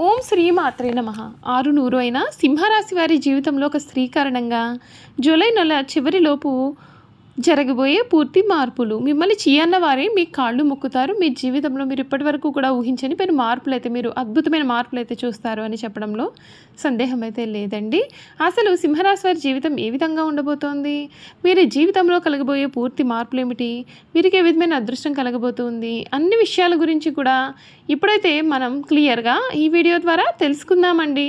ఓం శ్రీ మాత్రే నమ. ఆరు నూరు అయిన సింహరాశి వారి జీవితంలో ఒక స్త్రీ కారణంగా జూలై నెల చివరిలోపు జరగబోయే పూర్తి మార్పులు. మిమ్మల్ని చీయన్న వారే మీ కాళ్ళు మొక్కుతారు. మీ జీవితంలో మీరు ఇప్పటి వరకు కూడా ఊహించని మీరు మార్పులు అయితే మీరు అద్భుతమైన మార్పులు అయితే చూస్తారు అని చెప్పడంలో సందేహం అయితే లేదండి. అసలు సింహరాశి వారి జీవితం ఏ విధంగా ఉండబోతోంది? మీరు జీవితంలో కలగబోయే పూర్తి మార్పులు ఏమిటి వీరికి ఏ విధమైన అదృష్టం కలగబోతుంది? అన్ని విషయాల గురించి కూడా ఇప్పుడైతే మనం క్లియర్గా ఈ వీడియో ద్వారా తెలుసుకుందామండి.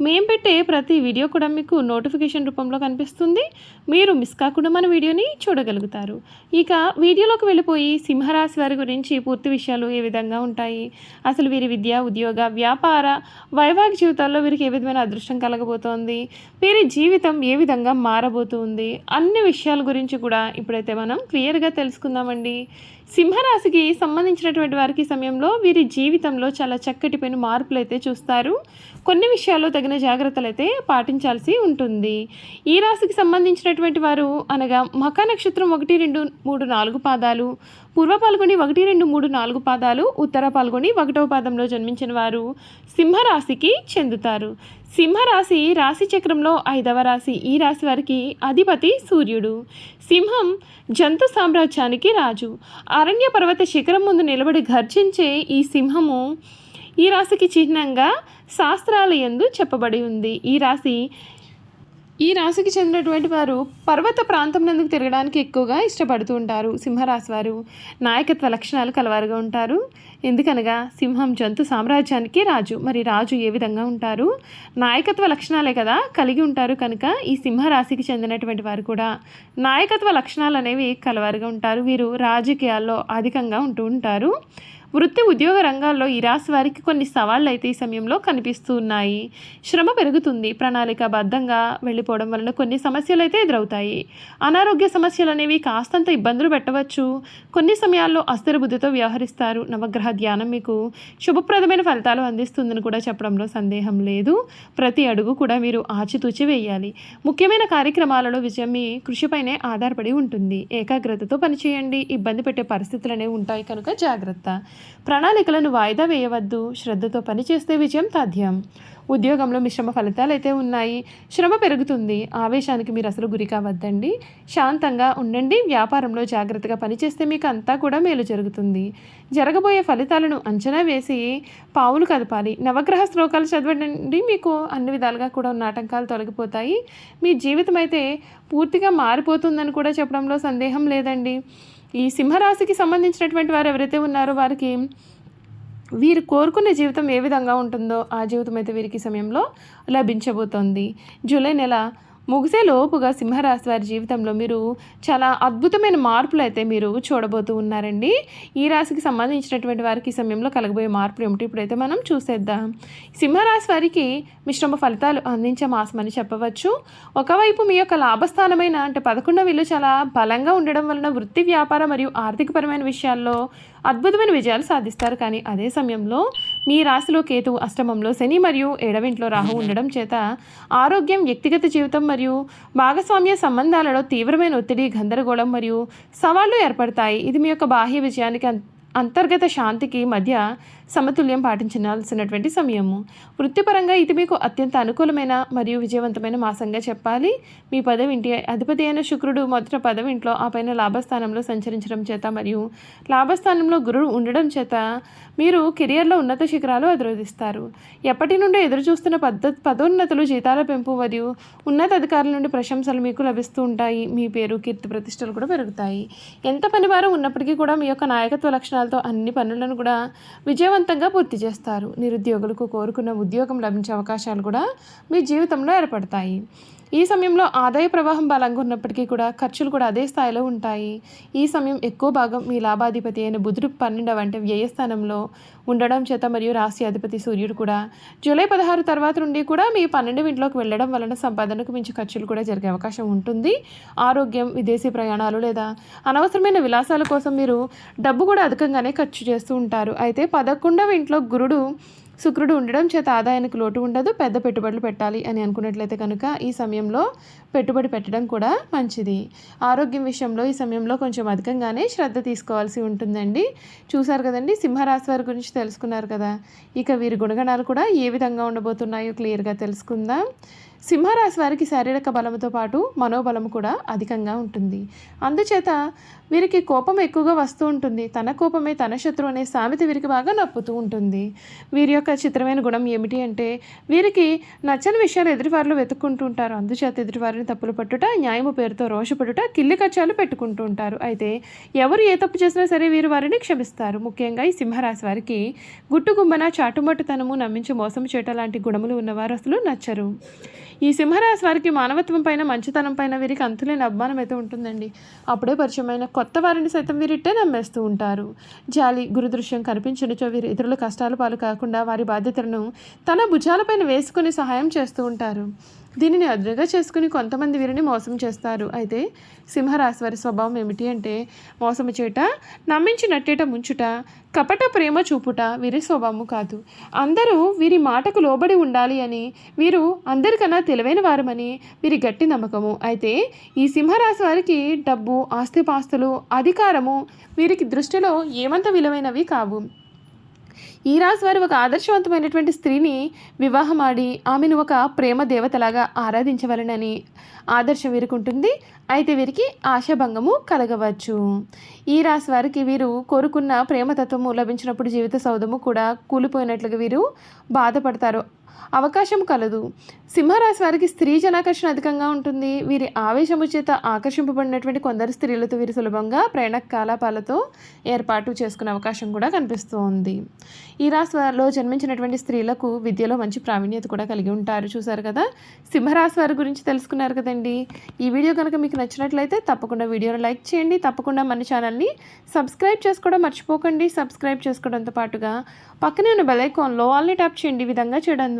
మేము పెట్టే ప్రతి వీడియో కూడా మీకు నోటిఫికేషన్ రూపంలో కనిపిస్తుంది. మీరు మిస్ కాకుండా మన వీడియోని చూడగలుగుతారు. ఇక వీడియోలోకి వెళ్ళిపోయి సింహరాశి వారి గురించి పూర్తి విషయాలు ఏ విధంగా ఉంటాయి? అసలు వీరి విద్య ఉద్యోగ వ్యాపార వైవాహిక జీవితాల్లో వీరికి ఏ విధమైన అదృష్టం కలగబోతోంది? వీరి జీవితం ఏ విధంగా మారబోతుంది? అన్ని విషయాల గురించి కూడా ఇప్పుడైతే మనం క్లియర్గా తెలుసుకుందామండి. సింహరాశికి సంబంధించినటువంటి వారికి సమయంలో వీరి జీవితంలో చాలా చక్కటి పైన మార్పులు అయితే చూస్తారు. కొన్ని విషయాల్లో తగిన జాగ్రత్తలు అయితే పాటించాల్సి ఉంటుంది. ఈ రాశికి సంబంధించినటువంటి వారు అనగా మకా నక్షత్రం ఒకటి రెండు మూడు నాలుగు పాదాలు పూర్వ పాల్గొని ఒకటి రెండు మూడు నాలుగు పాదాలు ఉత్తర పాల్గొని ఒకటవ పాదంలో జన్మించిన వారు సింహరాశికి చెందుతారు. సింహరాశి రాశి చక్రంలో ఐదవ రాశి. ఈ రాశి వారికి అధిపతి సూర్యుడు. సింహం జంతు సామ్రాజ్యానికి రాజు. అరణ్య పర్వత శిఖరం ముందు నిలబడి గర్జించే ఈ సింహము ఈ రాశికి చిహ్నంగా శాస్త్రాల ఎందు చెప్పబడి ఉంది. ఈ రాశి ఈ రాశికి చెందినటువంటి వారు పర్వత ప్రాంతం నందుకు తిరగడానికి ఎక్కువగా ఇష్టపడుతూ ఉంటారు. సింహరాశి వారు నాయకత్వ లక్షణాలు కలవారుగా ఉంటారు. ఎందుకనగా సింహం జంతు సామ్రాజ్యానికి రాజు. మరి రాజు ఏ విధంగా ఉంటారు? నాయకత్వ లక్షణాలే కదా కలిగి ఉంటారు కనుక ఈ సింహరాశికి చెందినటువంటి వారు కూడా నాయకత్వ లక్షణాలు అనేవి కలవారుగా ఉంటారు. వీరు రాజకీయాల్లో అధికంగా ఉంటూ ఉంటారు. వృత్తి ఉద్యోగ రంగాల్లో ఈ రాశి వారికి కొన్ని సవాళ్ళు అయితే ఈ సమయంలో కనిపిస్తూ ఉన్నాయి శ్రమ పెరుగుతుంది. ప్రణాళికాబద్ధంగా వెళ్ళిపోవడం వలన కొన్ని సమస్యలు అయితే ఎదురవుతాయి. అనారోగ్య సమస్యలు అనేవి కాస్తంత ఇబ్బందులు పెట్టవచ్చు. కొన్ని సమయాల్లో అస్థిర బుద్ధితో వ్యవహరిస్తారు. నవగ్రహ ధ్యానం మీకు శుభప్రదమైన ఫలితాలు అందిస్తుందని కూడా చెప్పడంలో సందేహం లేదు. ప్రతి అడుగు కూడా మీరు ఆచితూచి వేయాలి. ముఖ్యమైన కార్యక్రమాలలో విజయం మీ కృషిపైనే ఆధారపడి ఉంటుంది. ఏకాగ్రతతో పనిచేయండి. ఇబ్బంది పెట్టే పరిస్థితులు అనేవి ఉంటాయి కనుక జాగ్రత్త. ప్రణాళికలను వాయిదా వేయవద్దు. శ్రద్ధతో పనిచేస్తే విజయం సాధ్యం. ఉద్యోగంలో మిశ్రమ ఫలితాలు అయితే ఉన్నాయి. శ్రమ పెరుగుతుంది. ఆవేశానికి మీరు అసలు గురి కావద్దండి. శాంతంగా ఉండండి. వ్యాపారంలో జాగ్రత్తగా పనిచేస్తే మీకు అంతా కూడా మేలు జరుగుతుంది. జరగబోయే ఫలితాలను అంచనా వేసి పావులు కదపాలి. నవగ్రహ శ్లోకాలు చదవండి. మీకు అన్ని విధాలుగా కూడా ఉన్న ఆటంకాలు తొలగిపోతాయి. మీ జీవితం అయితే పూర్తిగా మారిపోతుందని కూడా చెప్పడంలో సందేహం లేదండి. ఈ సింహరాశికి సంబంధించినటువంటి వారు ఎవరైతే ఉన్నారో వారికి వీరు కోరుకునే జీవితం ఏ విధంగా ఉంటుందో ఆ జీవితం అయితే వీరికి సమయంలో లభించబోతోంది. జూలై నెల ముగిసే లోపుగా సింహరాశి వారి జీవితంలో మీరు చాలా అద్భుతమైన మార్పులు అయితే మీరు చూడబోతూ ఉన్నారండి. ఈ రాశికి సంబంధించినటువంటి వారికి ఈ సమయంలో కలగబోయే మార్పులు ఏమిటి ఇప్పుడైతే మనం చూసేద్దాం. సింహరాశి వారికి మిశ్రమ ఫలితాలు అందించే మాసం అని చెప్పవచ్చు. ఒకవైపు మీ యొక్క లాభస్థానమైన అంటే పదకొండవ ఇల్లు చాలా బలంగా ఉండడం వలన వృత్తి వ్యాపార మరియు ఆర్థికపరమైన విషయాల్లో అద్భుతమైన విజయాలు సాధిస్తారు. కానీ అదే సమయంలో మీ రాశిలో కేతు అష్టమంలో శని మరియు ఏడవింట్లో రాహు ఉండడం చేత ఆరోగ్యం వ్యక్తిగత జీవితం మరియు భాగస్వామ్య సంబంధాలలో తీవ్రమైన ఒత్తిడి గందరగోళం మరియు సవాళ్ళు ఏర్పడతాయి. ఇది మీ యొక్క బాహ్య విజయానికి అం- అంతర్గత శాంతికి మధ్య సమతుల్యం పాటించాల్సినటువంటి సమయము. వృత్తిపరంగా ఇది మీకు అత్యంత అనుకూలమైన మరియు విజయవంతమైన మాసంగా చెప్పాలి. మీ పదవింటి అధిపతి అయిన శుక్రుడు మొదట పదవింట్లో ఆ పైన లాభస్థానంలో సంచరించడం చేత మరియు లాభస్థానంలో గురుడు ఉండడం చేత మీరు కెరియర్లో ఉన్నత శిఖరాలు అధిరోధిస్తారు. ఎప్పటి నుండి ఎదురు చూస్తున్న పద్ధతి పదోన్నతులు జీతాల పెంపు మరియు ఉన్నతాధికారుల నుండి ప్రశంసలు మీకు లభిస్తూ ఉంటాయి. మీ పేరు కీర్తి ప్రతిష్టలు కూడా పెరుగుతాయి. ఎంత పనివారం ఉన్నప్పటికీ కూడా మీ యొక్క నాయకత్వ లక్షణాలతో అన్ని పనులను కూడా విజయవంతం విజయవంతంగా పూర్తి చేస్తారు. నిరుద్యోగులకు కోరుకున్న ఉద్యోగం లభించే అవకాశాలు కూడా మీ జీవితంలో ఏర్పడతాయి. ఈ సమయంలో ఆదాయ ప్రవాహం బలంగా ఉన్నప్పటికీ కూడా ఖర్చులు కూడా అదే స్థాయిలో ఉంటాయి. ఈ సమయం ఎక్కువ భాగం మీ లాభాధిపతి అయిన బుధుడు పన్నెండవ అంటే వ్యయస్థానంలో ఉండడం చేత మరియు రాశి అధిపతి సూర్యుడు కూడా. జూలై పదహారు తర్వాత నుండి కూడా మీ పన్నెండు ఇంట్లోకి వెళ్ళడం వలన సంపాదనకు మించి ఖర్చులు కూడా జరిగే అవకాశం ఉంటుంది. ఆరోగ్యం విదేశీ ప్రయాణాలు లేదా అనవసరమైన విలాసాల కోసం మీరు డబ్బు కూడా అధికంగానే ఖర్చు చేస్తూ ఉంటారు. అయితే పదకొండవ ఇంట్లో గురుడు శుక్రుడు ఉండడం చేత ఆదాయానికి లోటు ఉండదు పెద్ద పెట్టుబడులు పెట్టాలి అని అనుకున్నట్లయితే కనుక ఈ సమయంలో పెట్టుబడి పెట్టడం కూడా మంచిది. ఆరోగ్యం విషయంలో ఈ సమయంలో కొంచెం అధికంగానే శ్రద్ధ తీసుకోవాల్సి ఉంటుందండి. చూసారు కదండి సింహరాశి వారి గురించి తెలుసుకున్నారు కదా. ఇక వీరి గుణగణాలు కూడా ఏ విధంగా ఉండబోతున్నాయో క్లియర్గా తెలుసుకుందాం. సింహరాశి వారికి శారీరక బలంతో పాటు మనోబలం కూడా అధికంగా ఉంటుంది. అందుచేత వీరికి కోపం ఎక్కువగా వస్తూ ఉంటుంది. తన కోపమే తన శత్రువు అనే సామెత వీరికి బాగా నప్పుతూ ఉంటుంది. వీరి యొక్క చిత్రమైన గుణం ఏమిటి అంటే వీరికి నచ్చని విషయాలు ఎదుటివారిలో వెతుక్కుంటూ ఉంటారు. అందుచేత ఎదుటివారిని తప్పులు పట్టుట న్యాయము పేరుతో రోషపడుట కిల్లి కచ్చాలు పెట్టుకుంటూ ఉంటారు. అయితే ఎవరు ఏ తప్పు చేసినా సరే వీరు వారిని క్షమిస్తారు. ముఖ్యంగా ఈ సింహరాశి వారికి గుట్టుగుమ్మన చాటుమట్టుతనము నమ్మించి మోసం చేయటం లాంటి గుణములు ఉన్నవారు అసలు నచ్చరు. ఈ సింహరాశి వారికి మానవత్వం పైన మంచితనం పైన వీరికి అంతులేని అభిమానం అయితే ఉంటుందండి. అప్పుడే పరిచయమైన కొత్త వారిని సైతం వీరిట్టే నమ్మేస్తూ ఉంటారు. జాలి గురుదృశ్యం కనిపించినచో వీరు ఇతరుల కష్టాల పాలు కాకుండా వారి బాధ్యతలను తన భుజాలపైన వేసుకుని సహాయం చేస్తూ ఉంటారు. దీనిని అదునుగా చేసుకుని కొంతమంది వీరిని మోసం చేస్తారు. అయితే సింహరాశి వారి స్వభావం ఏమిటి అంటే మోసము చేట నమ్మించి నట్టేట ముంచుట కపట ప్రేమ చూపుట వీరి స్వభావము కాదు. అందరూ వీరి మాటకు లోబడి ఉండాలి అని వీరు అందరికన్నా తెలివైన వారమని వీరి గట్టి నమ్మకము. అయితే ఈ సింహరాశి వారికి డబ్బు ఆస్తిపాస్తులు అధికారము వీరికి దృష్టిలో ఏమంత విలువైనవి కావు. ఈ రాశి వారు ఒక ఆదర్శవంతమైనటువంటి స్త్రీని వివాహమాడి ఆమెను ఒక ప్రేమ దేవతలాగా ఆరాధించవలనని ఆదర్శం వీరుకుంటుంది. అయితే వీరికి ఆశాభంగము కలగవచ్చు. ఈ రాశి వారికి వీరు కోరుకున్న ప్రేమతత్వము లభించినప్పుడు జీవిత సౌధము కూడా కూలిపోయినట్లుగా వీరు బాధపడతారు. అవకాశం కలదు. సింహరాశి వారికి స్త్రీ జనాకర్షణ అధికంగా ఉంటుంది. వీరి ఆవేశము చేత ఆకర్షింపబడినటువంటి కొందరు స్త్రీలతో వీరు సులభంగా ప్రయాణ కాలాపాలతో ఏర్పాటు చేసుకునే అవకాశం కూడా కనిపిస్తూ ఉంది ఈ రాశిలో వారిలో జన్మించినటువంటి స్త్రీలకు విద్యలో మంచి ప్రావీణ్యత కూడా కలిగి ఉంటారు. చూసారు కదా? సింహరాశి వారి గురించి తెలుసుకున్నారు కదండి? ఈ వీడియో కనుక మీకు నచ్చినట్లయితే తప్పకుండా వీడియోను లైక్ చేయండి. తప్పకుండా మన ఛానల్ని సబ్స్క్రైబ్ చేసుకోవడం మర్చిపోకండి. సబ్స్క్రైబ్ చేసుకోవడంతో పాటుగా పక్కనే ఉన్న బెల్ ఐకాన్లో ఆల్ని ట్యాప్ చేయండి. ఈ విధంగా చేయడం